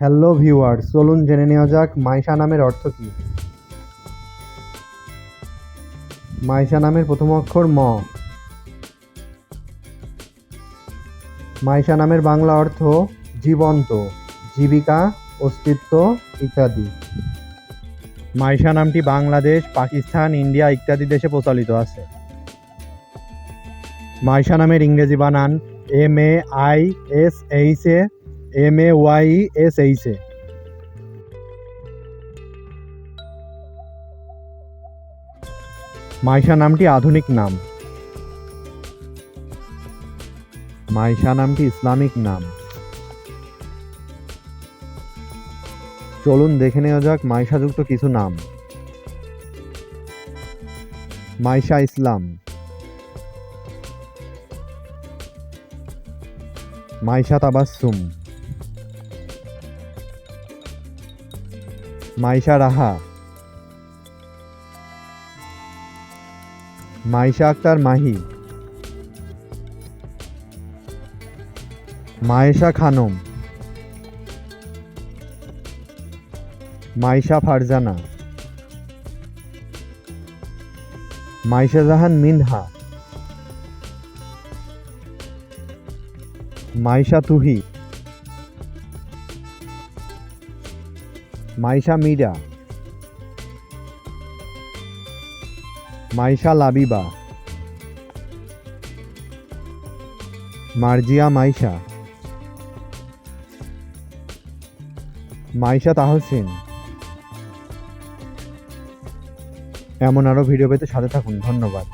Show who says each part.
Speaker 1: Hello viewer চলুন জেনে নেওয়া যাক মাইশা নামের অর্থ কী। মাইশা নামের প্রথম অক্ষর ম। মাইশা নামের বাংলা অর্থ জীবন্ত, জীবিকা, অস্তিত্ব ইত্যাদি। মাইশা নামটি বাংলাদেশ, পাকিস্তান, ইন্ডিয়া ইত্যাদি দেশে প্রচলিত আছে। মাইশা নামের ইংরেজি বানান M A I S H A M A Y S H A Maisha নামটি আধুনিক নাম। মাইশা নামটি ইসলামিক নাম। চলুন দেখে নেওয়া যাক মাইশাযুক্ত কিছু নাম। মাইশা ইসলাম। মাইশা তাবাসসুম। মাইশা রাহা। মাইশা আক্তার মাহি। মায়েশা খানম। মাইশা ফারজানা। মাইশা জাহান মিনহা। মাইশা তুহি। মাইশা মিরা মাইশা লাবিবা, মার্জিয়া মাইশা মাইশা তাহসিন। এমন আরও ভিডিও পেতে সাথে থাকুন। ধন্যবাদ।